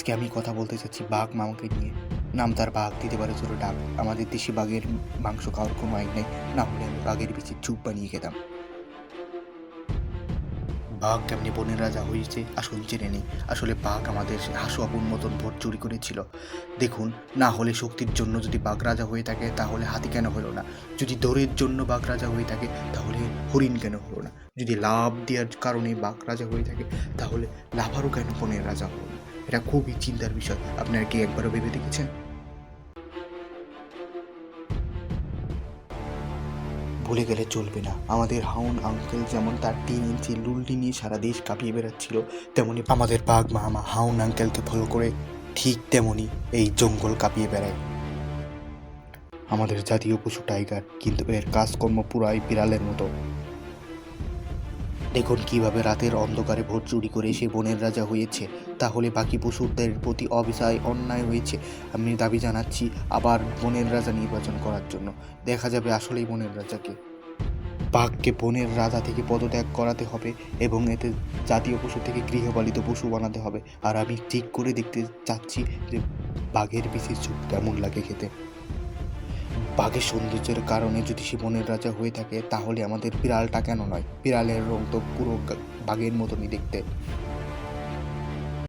আজকে আমি কথা বলতে চাচ্ছি বাঘ মামাকে নিয়ে। নাম তার বাঘ, দিতে পারে ছোটো ডাক। আমাদের দেশি বাঘের মাংস খাওয়ার কোনো আইন নেই। না হলে আমি বাঘের পিছিয়ে চুপ বানিয়ে খেতাম। বাঘ কেমনি বনের রাজা হয়েছে আসুন জেনে নেই। আসলে বাঘ আমাদের হাসু আবুর মতন ভোট চুরি করেছিল। দেখুন, না হলে শক্তির জন্য যদি বাঘ রাজা হয়ে থাকে, তাহলে হাতি কেন হলো না? যদি দৌড়ের জন্য বাঘ রাজা হয়ে থাকে, তাহলে হরিণ কেন হলো না? যদি লাভ দেওয়ার কারণে বাঘ রাজা হয়ে থাকে, তাহলে লাভারও কেন বনের রাজা হলো না? এটা খুবই চিন্তার বিষয়। আপনারা কি একবারও ভেবে দেখেছেন? ভুলে গেলে চলবে না। আমাদের হাউন আঙ্কেল যেমন তার তিন ইঞ্চি লুলটি নিয়ে সারা দেশ কাঁপিয়ে বেড়াচ্ছিল, তেমনি আমাদের বাঘ মামা হাউন আঙ্কেলকে ফলো করে ঠিক তেমনি এই জঙ্গল কাঁপিয়ে বেড়ায়। আমাদের জাতীয় পশু টাইগার কিন্তু এর কাজকর্ম পুরাই বিড়ালের মতো। দেখুন কীভাবে রাতের অন্ধকারে ভোট চুরি করে সে বনের রাজা হয়েছে। তাহলে বাকি পশুদের প্রতি অবিচায় অন্যায় হয়েছে। আমি দাবি জানাচ্ছি আবার বনের রাজা নির্বাচন করার জন্য। দেখা যাবে আসলেই বনের রাজাকে। বাঘকে বনের রাজা থেকে পদত্যাগ করাতে হবে এবং এতে জাতীয় পশু থেকে গৃহপালিত পশু বানাতে হবে। আর আমি ঠিক করে দেখতে চাচ্ছি যে বাঘের বিশেষ কেমন লাগে খেতে। বাঘের সৌন্দর্যের কারণে যদি সে বনের রাজা হয়ে থাকে, তাহলে আমাদের বিড়ালটা কেন নয়? বিড়ালের রং তো পুরো বাঘের মতনই দেখতে।